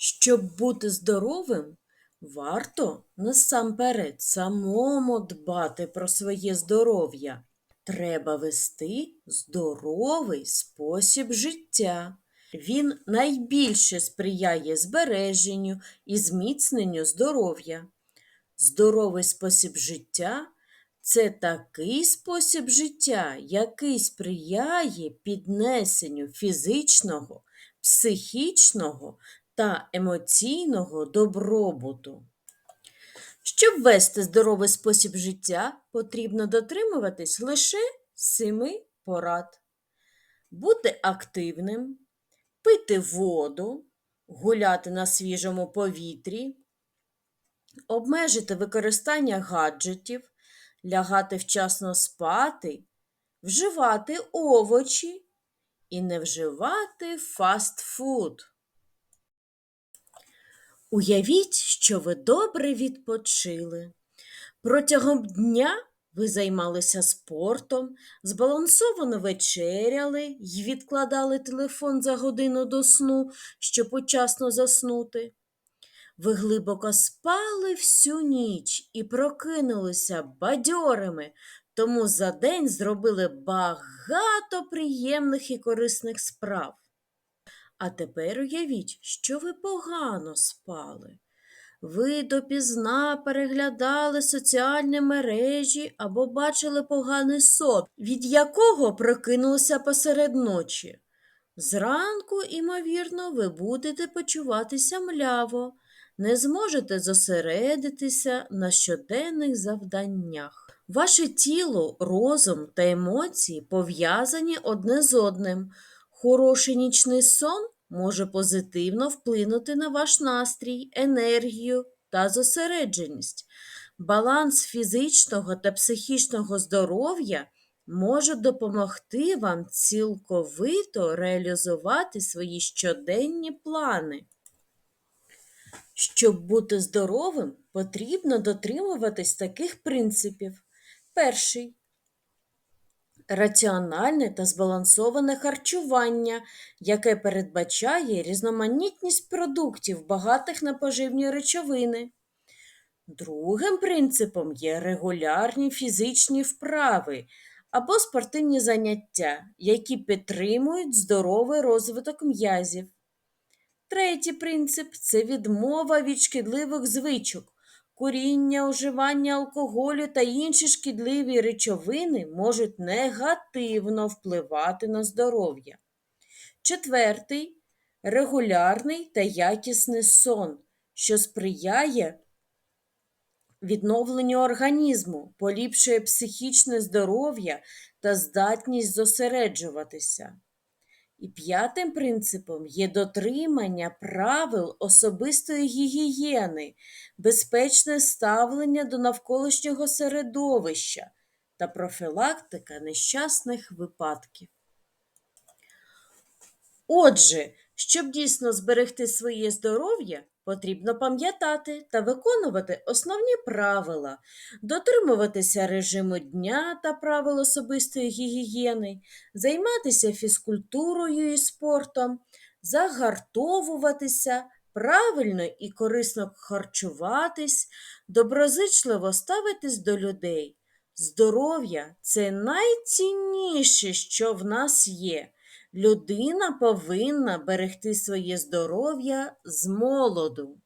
Щоб бути здоровим, варто насамперед самому дбати про своє здоров'я. Треба вести здоровий спосіб життя. Він найбільше сприяє збереженню і зміцненню здоров'я. Здоровий спосіб життя це такий спосіб життя, який сприяє піднесенню фізичного, психічного та емоційного добробуту. Щоб вести здоровий спосіб життя, потрібно дотримуватись лише семи порад. Бути активним, пити воду, гуляти на свіжому повітрі, обмежити використання гаджетів, лягати вчасно спати, вживати овочі і не вживати фастфуд. Уявіть, що ви добре відпочили. Протягом дня ви займалися спортом, збалансовано вечеряли й відкладали телефон за годину до сну, щоб учасно заснути. Ви глибоко спали всю ніч і прокинулися бадьорими, тому за день зробили багато приємних і корисних справ. А тепер уявіть, що ви погано спали. Ви допізна переглядали соціальні мережі або бачили поганий сон, від якого прокинулися посеред ночі. Зранку, імовірно, ви будете почуватися мляво, не зможете зосередитися на щоденних завданнях. Ваше тіло, розум та емоції пов'язані одне з одним. Хороший нічний сон може позитивно вплинути на ваш настрій, енергію та зосередженість. Баланс фізичного та психічного здоров'я може допомогти вам цілковито реалізувати свої щоденні плани. Щоб бути здоровим, потрібно дотримуватись таких принципів. Перший раціональне та збалансоване харчування, яке передбачає різноманітність продуктів, багатих на поживні речовини. Другим принципом є регулярні фізичні вправи або спортивні заняття, які підтримують здоровий розвиток м'язів. Третій принцип це відмова від шкідливих звичок. Куріння, уживання алкоголю та інші шкідливі речовини можуть негативно впливати на здоров'я. Четвертий регулярний та якісний сон, що сприяє відновленню організму, поліпшує психічне здоров'я та здатність зосереджуватися. І п'ятим принципом є дотримання правил особистої гігієни, безпечне ставлення до навколишнього середовища та профілактика нещасних випадків. Отже, щоб дійсно зберегти своє здоров'я, потрібно пам'ятати та виконувати основні правила, дотримуватися режиму дня та правил особистої гігієни, займатися фізкультурою і спортом, загартовуватися, правильно і корисно харчуватись, доброзичливо ставитись до людей. Здоров'я це найцінніше, що в нас є. Людина повинна берегти своє здоров'я з молоду.